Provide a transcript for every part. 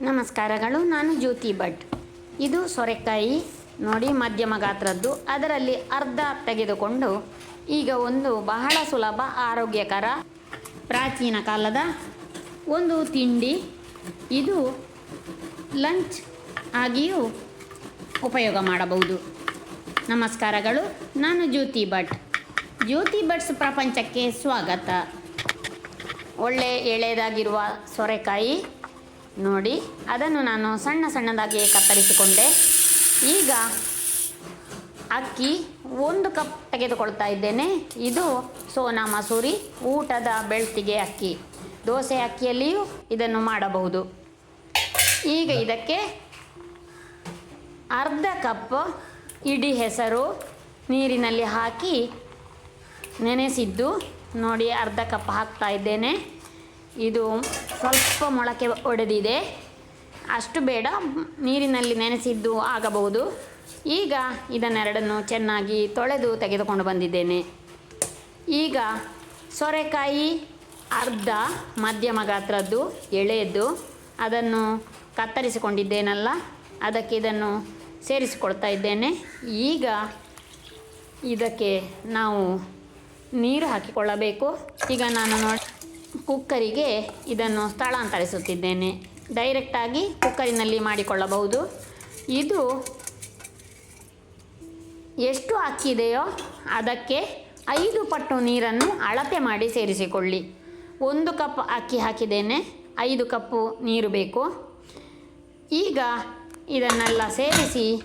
ನಮಸ್ಕಾರಗಳು, ನಾನು ಜ್ಯೋತಿ ಭಟ್. ಇದು ಸೊರೆಕಾಯಿ, ನೋಡಿ ಮಧ್ಯಮ ಗಾತ್ರದ್ದು. ಅದರಲ್ಲಿ ಅರ್ಧ ತೆಗೆದುಕೊಂಡು ಈಗ ಒಂದು ಬಹಳ ಸುಲಭ, ಆರೋಗ್ಯಕರ ಪ್ರಾಚೀನ ಕಾಲದ ಒಂದು ತಿಂಡಿ. ಇದು ಲಂಚ್ ಆಗಿಯೂ ಉಪಯೋಗ ಮಾಡಬಹುದು. ನಮಸ್ಕಾರಗಳು, ನಾನು ಜ್ಯೋತಿ ಭಟ್. ಜ್ಯೋತಿ ಭಟ್ಸ್ ಪ್ರಪಂಚಕ್ಕೆ ಸ್ವಾಗತ. ಒಳ್ಳೆ ಎಳೆದಾಗಿರುವ ಸೊರೆಕಾಯಿ ನೋಡಿ, ಅದನ್ನು ನಾನು ಸಣ್ಣ ಸಣ್ಣದಾಗಿ ಕತ್ತರಿಸಿಕೊಂಡೆ. ಈಗ ಅಕ್ಕಿ ಒಂದು ಕಪ್ ತೆಗೆದುಕೊಳ್ತಾ ಇದ್ದೇನೆ. ಇದು ಸೋನಾ ಮಸೂರಿ ಊಟದ ಬೆಳ್ತಿಗೆ ಅಕ್ಕಿ. ದೋಸೆ ಅಕ್ಕಿಯಲ್ಲಿಯೂ ಇದನ್ನು ಮಾಡಬಹುದು. ಈಗ ಇದಕ್ಕೆ ಅರ್ಧ ಕಪ್ ಇಡಿ ಹೆಸರು ನೀರಿನಲ್ಲಿ ಹಾಕಿ ನೆನೆಸಿದ್ದು ನೋಡಿ, ಅರ್ಧ ಕಪ್ ಹಾಕ್ತಾ ಇದ್ದೇನೆ. ಇದು ಸ್ವಲ್ಪ ಮೊಳಕೆ ಒಡೆದಿದೆ. ಅಷ್ಟು ಬೇಡ, ನೀರಿನಲ್ಲಿ ನೆನೆಸಿದ್ದು ಆಗಬಹುದು. ಈಗ ಇದನ್ನೆರಡನ್ನು ಚೆನ್ನಾಗಿ ತೊಳೆದು ತೆಗೆದುಕೊಂಡು ಬಂದಿದ್ದೇನೆ. ಈಗ ಸೊರೆಕಾಯಿ ಅರ್ಧ ಮಧ್ಯಮ ಗಾತ್ರದ್ದು ಎಳೆಯದ್ದು. ಅದನ್ನು ಕತ್ತರಿಸಿಕೊಂಡಿದ್ದೇನಲ್ಲ, ಅದಕ್ಕೆ ಇದನ್ನು ಸೇರಿಸಿಕೊಳ್ತಾ ಇದ್ದೇನೆ. ಈಗ ಇದಕ್ಕೆ ನಾವು ನೀರು ಹಾಕಿಕೊಳ್ಳಬೇಕು. ಈಗ ನಾನು ನೋಡಿ ಕುಕ್ಕರಿಗೆ ಇದನ್ನು ಸ್ಥಳಾಂತರಿಸುತ್ತಿದ್ದೇನೆ. ಡೈರೆಕ್ಟಾಗಿ ಕುಕ್ಕರಿನಲ್ಲಿ ಮಾಡಿಕೊಳ್ಳಬಹುದು. ಇದು ಎಷ್ಟು ಅಕ್ಕಿದೆಯೋ ಅದಕ್ಕೆ ಐದು ಪಟ್ಟು ನೀರನ್ನು ಅಳತೆ ಮಾಡಿ ಸೇರಿಸಿಕೊಳ್ಳಿ. ಒಂದು ಕಪ್ ಅಕ್ಕಿ ಹಾಕಿದ್ದೇನೆ, ಐದು ಕಪ್ಪು ನೀರು ಬೇಕು. ಈಗ ಇದನ್ನೆಲ್ಲ ಸೇರಿಸಿ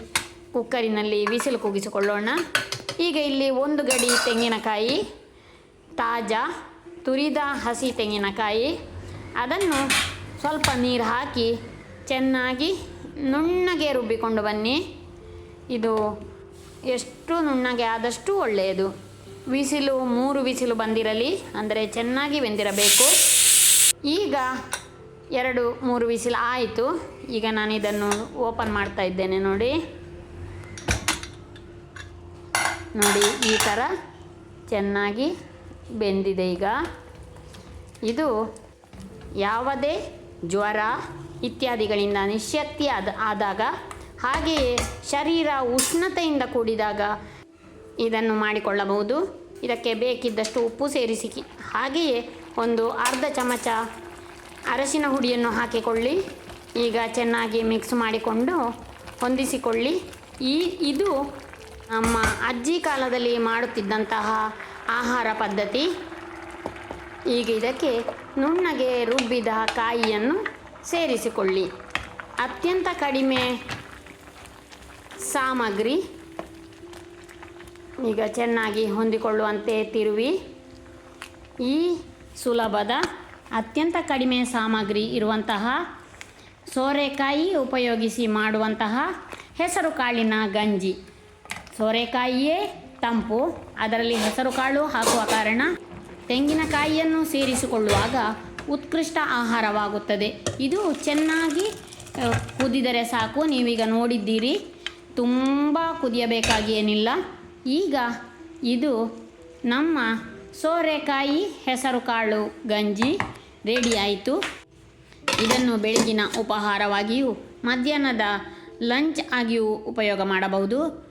ಕುಕ್ಕರಿನಲ್ಲಿ ವಿಸಿಲು ಕೂಗಿಸಿಕೊಳ್ಳೋಣ ಈಗ ಇಲ್ಲಿ ಒಂದು ಗಡಿ ತೆಂಗಿನಕಾಯಿ, ತಾಜಾ ತುರಿದ ಹಸಿ ತೆಂಗಿನಕಾಯಿ. ಅದನ್ನು ಸ್ವಲ್ಪ ನೀರು ಹಾಕಿ ಚೆನ್ನಾಗಿ ನುಣ್ಣಗೆ ರುಬ್ಬಿಕೊಂಡು ಬನ್ನಿ. ಇದು ಎಷ್ಟು ನುಣ್ಣಗೆ ಆದಷ್ಟು ಒಳ್ಳೆಯದು. ವಿಸಿಲು, ಮೂರು ವಿಸಿಲು ಬಂದಿರಲಿ, ಅಂದರೆ ಚೆನ್ನಾಗಿ ಬೆಂದಿರಬೇಕು. ಈಗ ಎರಡು, ಮೂರು ವಿಸಿಲು ಆಯಿತು. ಈಗ ನಾನು ಇದನ್ನು ಓಪನ್ ಮಾಡ್ತಾ ಇದ್ದೇನೆ ನೋಡಿ. ನೋಡಿ ಈ ಥರ ಚೆನ್ನಾಗಿ ಬೆಂದಿದೆ ಈಗ. ಇದು ಯಾವುದೇ ಜ್ವರ ಇತ್ಯಾದಿಗಳಿಂದ ನಿಶಕ್ತಿ ಆದ, ಆದಾಗ ಹಾಗೆಯೇ ಶರೀರ ಉಷ್ಣತೆಯಿಂದ ಕೂಡಿದಾಗ ಇದನ್ನು ಮಾಡಿಕೊಳ್ಳಬಹುದು. ಇದಕ್ಕೆ ಬೇಕಿದ್ದಷ್ಟು ಉಪ್ಪು ಸೇರಿಸಿ ಹಾಗೆಯೇ ಒಂದು ಅರ್ಧ ಚಮಚ ಅರಶಿನ ಹುಡಿಯನ್ನು ಹಾಕಿಕೊಳ್ಳಿ. ಈಗ ಚೆನ್ನಾಗಿ ಮಿಕ್ಸ್ ಮಾಡಿಕೊಂಡು ಹೊಂದಿಸಿಕೊಳ್ಳಿ. ಈ, ಇದು ನಮ್ಮ ಅಜ್ಜಿ ಕಾಲದಲ್ಲಿ ಮಾಡುತ್ತಿದ್ದಂತಹ ಆಹಾರ ಪದ್ಧತಿ. ಈಗ ಇದಕ್ಕೆ ನುಣ್ಣಗೆ ರುಬ್ಬಿದ ಕಾಯಿಯನ್ನು ಸೇರಿಸಿಕೊಳ್ಳಿ. ಅತ್ಯಂತ ಕಡಿಮೆ ಸಾಮಗ್ರಿ. ಈಗ ಚೆನ್ನಾಗಿ ಹೊಂದಿಕೊಳ್ಳುವಂತೆ ತಿರುವಿ. ಈ ಸುಲಭದ ಅತ್ಯಂತ ಕಡಿಮೆ ಸಾಮಗ್ರಿ ಇರುವಂತಹ ಸೋರೆಕಾಯಿ ಉಪಯೋಗಿಸಿ ಮಾಡುವಂತಹ ಹೆಸರುಕಾಳಿನ ಗಂಜಿ. ಸೋರೆಕಾಯಿಯೇ ತಂಪು, ಅದರಲ್ಲಿ ಹೆಸರು ಕಾಳು ಹಾಕುವ ಕಾರಣ ತೆಂಗಿನಕಾಯಿಯನ್ನು ಸೇರಿಸಿಕೊಳ್ಳುವಾಗ ಉತ್ಕೃಷ್ಟ ಆಹಾರವಾಗುತ್ತದೆ. ಇದು ಚೆನ್ನಾಗಿ ಕುದಿದರೆ ಸಾಕು. ನೀವೀಗ ನೋಡಿದ್ದೀರಿ. ತುಂಬ ಕುದಿಯಬೇಕಾಗಿ ಏನಿಲ್ಲ. ಈಗ ಇದು ನಮ್ಮ ಸೋರೆಕಾಯಿ ಹೆಸರು ಕಾಳು ಗಂಜಿ ರೆಡಿ ಆಯಿತು. ಇದನ್ನು ಬೆಳಗಿನ ಉಪಹಾರವಾಗಿಯೂ ಮಧ್ಯಾಹ್ನದ ಲಂಚ್ ಆಗಿಯೂ ಉಪಯೋಗ ಮಾಡಬಹುದು.